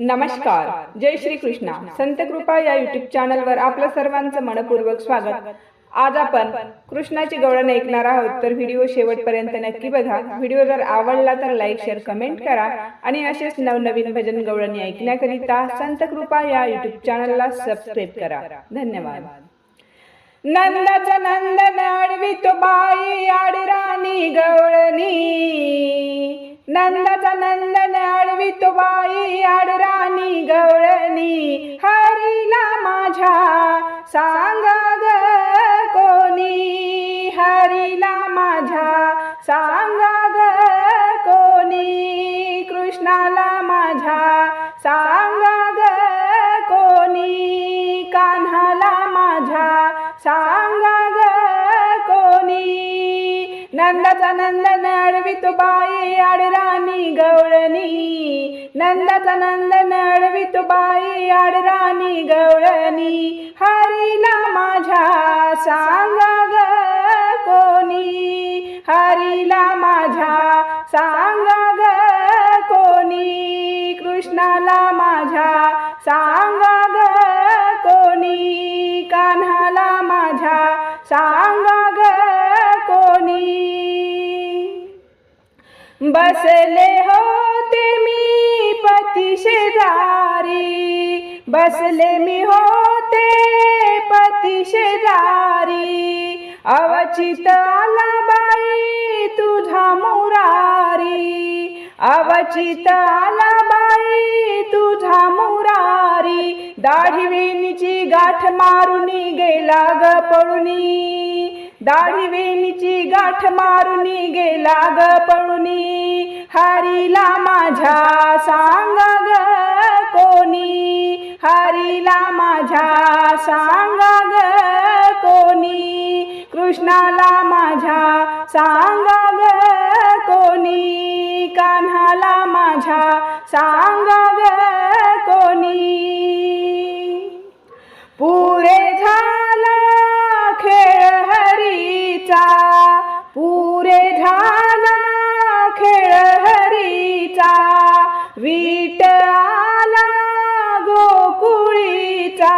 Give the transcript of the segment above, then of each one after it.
नमस्कार. जय श्री कृष्णा. संत कृपा या युट्यूब चॅनलवर आपलं सर्वांचं मनपूर्वक स्वागत. आज आपण कृष्णाची गवळण ऐकणार आहोत तर व्हिडिओ शेवटपर्यंत नक्की बघा. व्हिडिओ जर आवडला तर लाईक शेअर कमेंट करा आणि असेच नवनवीन भजन गवळणी ऐकण्याकरिता संत कृपा या युट्यूब चॅनलला सबस्क्राईब करा. धन्यवाद. नंदाचा नंदन आडवी तो बाई आड राणी गवळणी. नंदाचा नंदन आडवी बाई आड राणी गवळणी हरीला माझ्या. सांगा ग कोणी हरीला माझ्या. सांगा ग कोणी कृष्णाला माझ्या. सांगा ग कोणी कान्हाला माझ्या. सांगा ग नंदाचा नंदन अडवी बाई आड राणी गवळणी. नंदाचा नंदन अडवी बाई आड राणी गवळणी. हरीला माझ्या सांगा ग कोणी? हरीला माझ्या सांगा ग कोणी? कृष्णाला माझ्या सांगा ग कोणी? बसले होते मी पती शेजारी. बसले मी होते पती शेजारी. अवचित आला बाई तुझा मुरारी. अवचित आला बाई तुझा मुरारी. दाढी गाठ मारुनी गेला ग पळुनी. दाढी वेणीची गाठ मारुनी गेला ग पळुनी. हारीला माझ्या सांगा ग कोणी. हारीला माझ्या सांगा ग कोणी. कृष्णाला माझ्या सांगा ग कोणी. कान्हाला माझ्या सांगा वीट आला गोकुळीचा.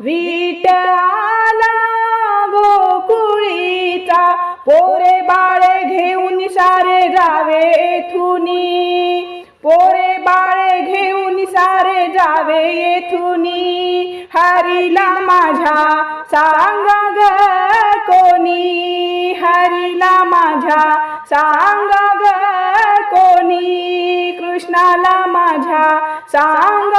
वीट आला गोकुळीचा. पोरे बाळे घेऊन सारे जावे येथुनी पोरे बाळे घेऊन सारे जावे येथुनी हरीला माझ्या सांगा ग कोणी. हरीला माझ्या सांगा ग कृष्णाला माझ्या? सांग ग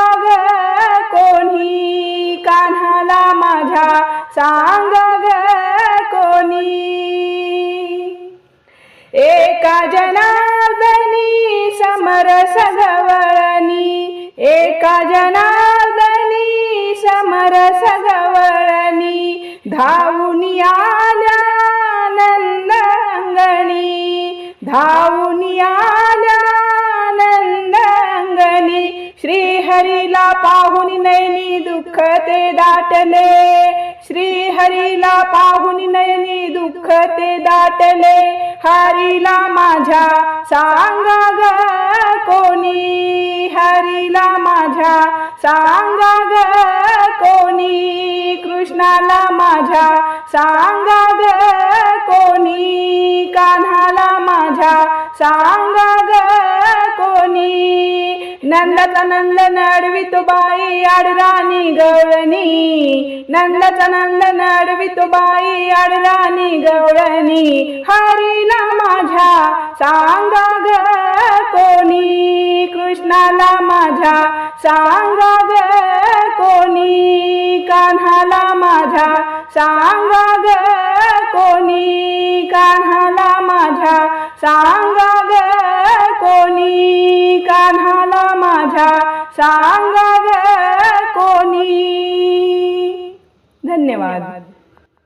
कोणी. कान्हाला माझ्या? सांग ग कोणी. एका जनार्दनी समर सगवळणी. एका जनार्दनी समर सगवळणी. धावून आल्या नंदंगणी. धावून हरीला पाहून नयनी दुःख ते दाटले. श्री हरीला पाहून नयनी दुःख ते दाटले. हरीला माझ्या सांगा ग कोणी? हरीला माझ्या सांगा ग कोणी? कृष्णाला माझ्या सांगा ग कोणी? कान्हाला माझ्या सांग नंदाचा नंदन अडवितो बाई आड राणी गवळणी. नंदाचा नंदन अडवितो बाई आड राणी गवळणी. हरीला माझ्या सांगा ग कोणी. कृष्णाला माझ्या सांगा ग कोणी. कान्हाला माझ्या सांगा ग कोणी. कान्हाला माझ्या सांगा ग सांगा सांग कोणी? धन्यवाद.